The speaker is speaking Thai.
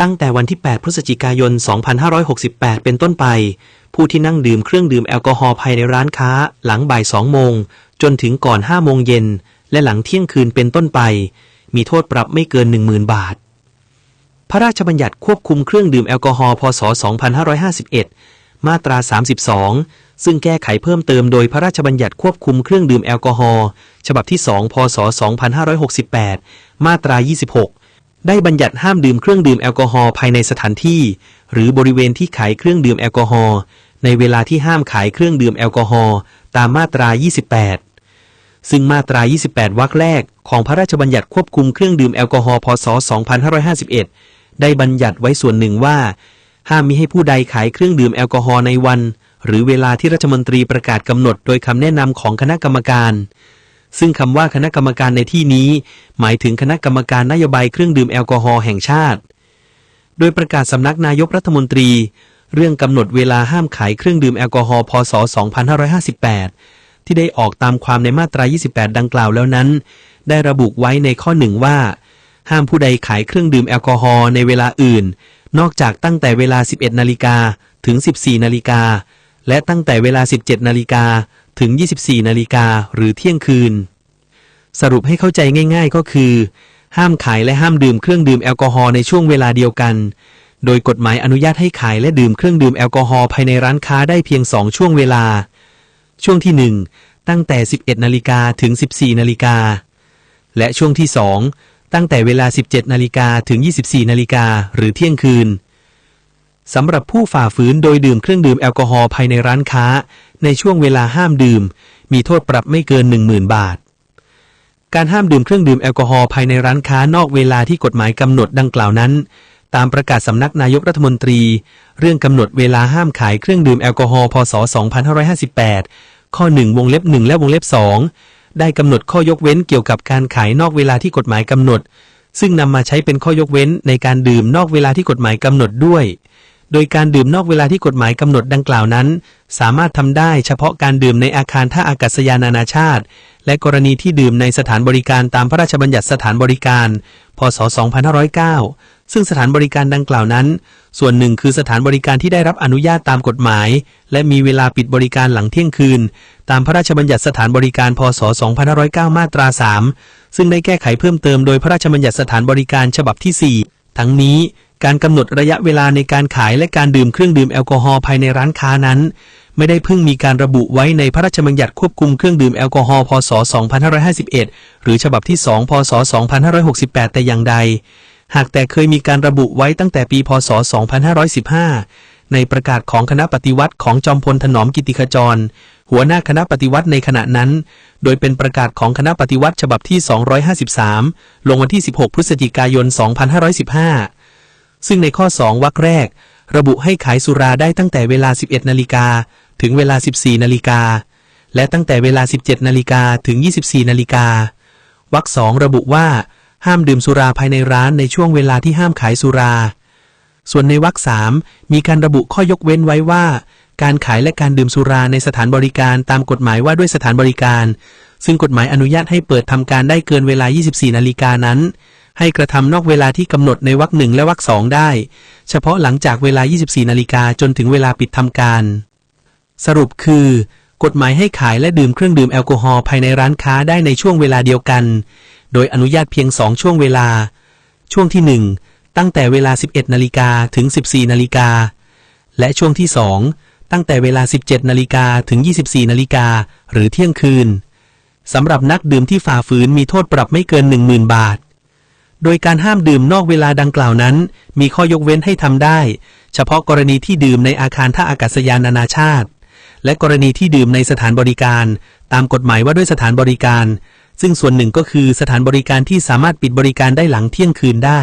ตั้งแต่วันที่ 8 พฤศจิกายน 2568 เป็นต้นไป ผู้ที่นั่งดื่มเครื่องดื่มแอลกอฮอล์ภายในร้านค้า หลังบ่าย 2 โมง จนถึงก่อน 5 โมงเย็น และหลังเที่ยงคืนเป็นต้นไป มีโทษปรับไม่เกิน 10,000 บาท พระราชบัญญัติควบคุมเครื่องดื่มแอลกอฮอล์พศ 2551 มาตรา 32 ซึ่งแก้ไขเพิ่มเติมโดยพระราชบัญญัติควบคุมเครื่องดื่มแอลกอฮอล์ฉบับที่ 2 พศ 2568 มาตรา 26 ได้บัญญัติห้ามดื่มเครื่องดื่มแอลกอฮอล์ภายในสถานที่ หรือบริเวณที่ขายเครื่องดื่มแอลกอฮอล์ในเวลาที่ห้ามขายเครื่องดื่มแอลกอฮอล์ตามมาตรา 28 ซึ่งมาตรา 28 วรรคแรกของพระราชบัญญัติควบคุมเครื่องดื่มแอลกอฮอล์พศ 2551 ได้บัญญัติไว้ส่วนหนึ่งว่า ห้ามมิให้ผู้ใดขายเครื่องดื่มแอลกอฮอล์ในวัน หรือเวลาที่รัฐมนตรีประกาศกำหนดโดยคำแนะนำของคณะกรรมการ ซึ่งคำว่าคณะกรรมการในที่นี้ หมายถึงคณะกรรมการนโยบายเครื่องดื่มแอลกอฮอล์แห่งชาติ โดยประกาศสำนักนายกรัฐมนตรี เรื่องกำหนดเวลาห้ามขายเครื่องดื่มแอลกอฮอล์พศ 2558 ที่ได้ออกตามความในมาตรา 28 ดังกล่าวแล้วนั้น ได้ระบุไว้ในข้อหนึ่งว่า ห้ามผู้ใดขายเครื่องดื่มแอลกอฮอล์ในเวลาอื่น นอกจากตั้งแต่เวลา 11 นาฬิกาถึง 14 นาฬิกาและตั้งแต่เวลา 17 นาฬิกา ถึง 24 นาฬิกาหรือเที่ยงคืน สรุปให้เข้าใจง่ายๆก็คือ ห้ามขายและห้ามดื่มเครื่องดื่มแอลกอฮอล์ในช่วงเวลาเดียวกัน โดยกฎหมายอนุญาตให้ขายและดื่มเครื่องดื่มแอลกอฮอล์ภายในร้านค้าได้เพียง 2 ช่วงเวลา ช่วงที่ 1 ตั้งแต่ 11 นาฬิกาถึง 14 นาฬิกา และช่วงที่ 2 ตั้งแต่เวลา 17 นาฬิกาถึง 24 นาฬิกาหรือเที่ยงคืน สำหรับผู้ฝ่าฝืนโดยดื่มเครื่องดื่มแอลกอฮอล์ภายในร้านค้า ในช่วงเวลาห้ามดื่ม มีโทษปรับไม่เกิน 10,000 บาท การห้ามดื่มเครื่องดื่มแอลกอฮอล์ภายในร้านค้านอกเวลาที่กฎหมายกำหนดดังกล่าวนั้น ตามประกาศสำนักนายกรัฐมนตรี เรื่องกำหนดเวลาห้ามขายเครื่องดื่มแอลกอฮอล์พศ 2558 ข้อ 1 วงเล็บ 1 และวงเล็บ 2 ได้กำหนดข้อยกเว้นเกี่ยวกับการขายนอกเวลาที่กฎหมายกำหนด ซึ่งนำมาใช้เป็นข้อยกเว้นในการดื่มนอกเวลาที่กฎหมายกำหนดด้วย โดยการดื่มนอกเวลาที่กฎหมายกำหนดดังกล่าวนั้น สามารถทำได้เฉพาะการดื่มในอาคารท่าอากาศยานานาชาติ และกรณีที่ดื่มในสถานบริการตามพระราชบัญญัติสถานบริการ พศ 2509 ซึ่งสถานบริการดังกล่าวนั้น ส่วนหนึ่งคือสถานบริการที่ได้รับอนุญาตตามกฎหมาย และมีเวลาปิดบริการหลังเที่ยงคืน ตามพระราชบัญญัติสถานบริการ พศ 2509 มาตรา 3 ซึ่งได้แก้ไขเพิ่มเติมโดยพระราชบัญญัติสถานบริการฉบับที่ 4 ทั้งนี้ การกำหนดระยะเวลาในการขายและการดื่มเครื่องดื่มแอลกอฮอล์ภายในร้านค้านั้น ไม่ได้เพิ่งมีการระบุไว้ในพระราชบัญญัติควบคุมเครื่องดื่มแอลกอฮอล์พศ 2551 หรือฉบับที่ 2 พศ 2568 แต่อย่างใด หากแต่เคยมีการระบุไว้ตั้งแต่ปี พศ 2515 ในประกาศของคณะปฏิวัติของจอมพลถนอมกิติขจร หัวหน้าคณะปฏิวัติในขณะนั้น โดยเป็นประกาศของคณะปฏิวัติฉบับที่ 253 ลงวันที่ 16 พฤศจิกายน 2515 ซึ่งในข้อ 2 วรรคแรก ระบุให้ขายสุราได้ตั้งแต่เวลา 11 นาฬิกา ถึงเวลา 14 นาฬิกา และตั้งแต่เวลา 17 นาฬิกา ถึง 24 นาฬิกาวรรคสองระบุว่า ห้ามดื่มสุราภายในร้านในช่วงเวลาที่ห้ามขายสุรา ส่วนในวรรคสามมีการระบุข้อยกเว้นไว้ว่า การขายและการดื่มสุราในสถานบริการตามกฎหมายว่าด้วยสถานบริการ ซึ่งกฎหมายอนุญาตให้เปิดทำการได้เกินเวลา 24 นาฬิกานั้น ให้กระทำนอกเวลาที่กำหนดในวรรคหนึ่งและวรรคสองได้ เฉพาะหลังจากเวลา 24 นาฬิกาจนถึงเวลาปิดทำการ สรุปคือ กฎหมายให้ขายและดื่มเครื่องดื่มแอลกอฮอล์ภายในร้านค้าได้ในช่วงเวลาเดียวกัน โดยอนุญาตเพียง2ช่วงเวลา ช่วงที่ 1 ตั้งแต่เวลา 11 นาฬิกาถึง 14 นาฬิกา และช่วงที่ 2 ตั้งแต่เวลา 17 นาฬิกาถึง 24 นาฬิกาหรือเที่ยงคืนสำหรับนักดื่มที่ฝ่าฝืนมีโทษปรับไม่เกิน 10,000 บาท โดยการห้ามดื่มนอกเวลาดังกล่าวนั้น มีข้อยกเว้นให้ทำได้ เฉพาะกรณีที่ดื่มในอาคารท่าอากาศยานนานาชาติ และกรณีที่ดื่มในสถานบริการ ตามกฎหมายว่าด้วยสถานบริการ ซึ่งส่วนหนึ่งก็คือสถานบริการที่สามารถปิดบริการได้หลังเที่ยงคืนได้